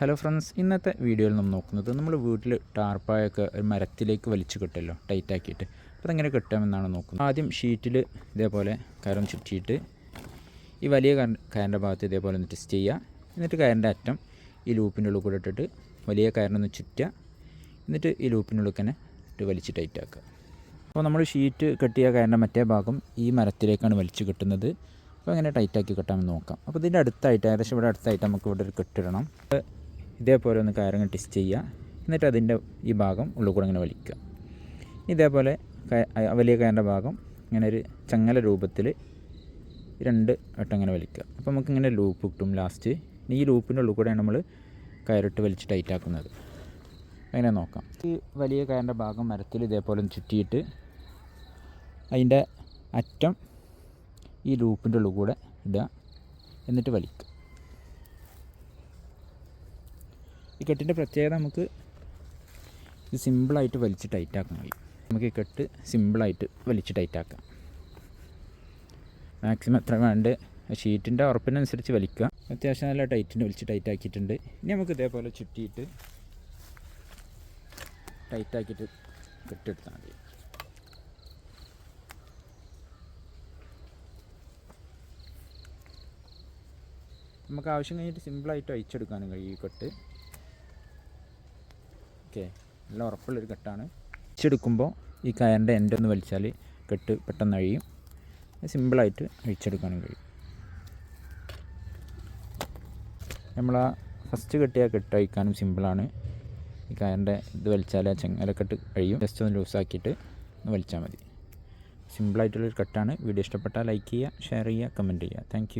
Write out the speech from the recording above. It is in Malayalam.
ഹലോ ഫ്രണ്ട്സ് ഇന്നത്തെ വീഡിയോയിൽ നമ്മൾ നോക്കുന്നത് നമ്മൾ വീട്ടിൽ ടാർപ്പായൊക്കെ ഒരു മരത്തിലേക്ക് വലിച്ചു കെട്ടല്ലോ ടൈറ്റ് ആക്കിയിട്ട്. അപ്പോൾ അതെങ്ങനെ കെട്ടാമെന്നാണ് നോക്കുന്നത്. ആദ്യം ഷീറ്റിൽ ഇതേപോലെ കയറും ചുറ്റിയിട്ട് ഈ വലിയ കയറിന്റെ ഭാഗത്ത് ഇതേപോലെ ഒന്ന് ടെസ്റ്റ് ചെയ്യുക എന്നിട്ട് കയറിന്റെ അറ്റം ഈ ലൂപ്പിന്റെ ഉള്ളിൽ കൂടെ ഇട്ടിട്ട് വലിയ കയറിനൊന്ന് ചുറ്റുക. എന്നിട്ട് ഈ ലൂപ്പിനുള്ളിൽ തന്നെ ഇട്ട് വലിച്ച് ടൈറ്റ് ആക്കുക. അപ്പോൾ നമ്മൾ ഷീറ്റ് കെട്ടിയ കയറിന്റെ മറ്റേ ഭാഗം ഈ മരത്തിലേക്കാണ് വലിച്ചു കെട്ടുന്നത്. അപ്പോൾ അങ്ങനെ ടൈറ്റാക്കി കെട്ടാമെന്ന് നോക്കാം. അപ്പോൾ ഇതിന്റെ അടുത്തായിട്ട് ഏകദേശം ഇവിടെ അടുത്തായിട്ട് നമുക്ക് ഇവിടെ ഒരു കെട്ടിടണം. ഇതേപോലെ ഒന്ന് കയറങ്ങ് ട്വിസ്റ്റ് ചെയ്യുക. എന്നിട്ട് അതിന്റെ ഈ ഭാഗം ഉള്ളിൽ കൂടെ ഇങ്ങനെ വലിക്കുക. ഇതേപോലെ വലിയ കയറിന്റെ ഭാഗം ഇങ്ങനെ ഒരു ചങ്ങല രൂപത്തിൽ രണ്ട് വട്ടം ഇങ്ങനെ വലിക്കുക. അപ്പോൾ നമുക്ക് ഇങ്ങനെ ലൂപ്പ് കിട്ടും ലാസ്റ്റ് ഈ ലൂപ്പിന്റെ ഉള്ളിൽ കൂടെയാണ് നമ്മൾ കയറിട്ട് വലിച്ച് ടൈറ്റ് ആക്കുന്നത്. അങ്ങനെ നോക്കാം. ഈ വലിയ കയറിന്റെ ഭാഗം മരത്തിൽ ഇതേപോലെ ഒന്ന് ചുറ്റിയിട്ട് അതിന്റെ അറ്റം ഈ ലൂപ്പിന്റെ ഉള്ളിൽ കൂടെ ഇടുക. എന്നിട്ട് വലിക്കുക. ഈ കെട്ടിന്റെ പ്രത്യേകത നമുക്ക് ഇത് സിമ്പിളായിട്ട് വലിച്ച് ടൈറ്റാക്കാൻ കഴിയും നമുക്ക് ഈ കെട്ട് സിമ്പിളായിട്ട് വലിച്ച് ടൈറ്റാക്കാം. മാക്സിമം എത്ര വേണ്ട ഷീറ്റിന്റെ ഉറപ്പിനനുസരിച്ച് വലിക്കുക. അത്യാവശ്യം നല്ല ടൈറ്റിന് വലിച്ച് ടൈറ്റാക്കിയിട്ടുണ്ട്. ഇനി നമുക്ക് ഇതേപോലെ ചുറ്റിയിട്ട് ടൈറ്റാക്കിയിട്ട് കെട്ടെടുത്താൽ മതി. നമുക്ക് ആവശ്യം കഴിഞ്ഞിട്ട് സിമ്പിളായിട്ട് അയച്ചെടുക്കാനും കഴിയും ഈ കെട്ട്. ഓക്കെ. നല്ല ഉറപ്പുള്ളൊരു കെട്ടാണ്. അഴിച്ചെടുക്കുമ്പോൾ ഈ കയറിന്റെ എന്റെ ഒന്ന് വലിച്ചാൽ കെട്ട് പെട്ടെന്ന് അഴിയും. സിമ്പിളായിട്ട് അഴിച്ചെടുക്കാനും കഴിയും. നമ്മൾ ആ ഫസ്റ്റ് കെട്ടിയ കെട്ട് അഴിക്കാനും സിമ്പിളാണ് ഈ കയറിന്റെ ഇത് വലിച്ചാൽ ആ ചെങ്ങലക്കെട്ട് കഴിയും ജസ്റ്റ് ഒന്ന് ലൂസാക്കിയിട്ട് ഒന്ന് വലിച്ചാൽ മതി. സിമ്പിളായിട്ടുള്ളൊരു കെട്ടാണ്. വീഡിയോ ഇഷ്ടപ്പെട്ടാൽ ലൈക്ക് ചെയ്യുക ഷെയർ ചെയ്യുക കമന്റ് ചെയ്യുക. താങ്ക്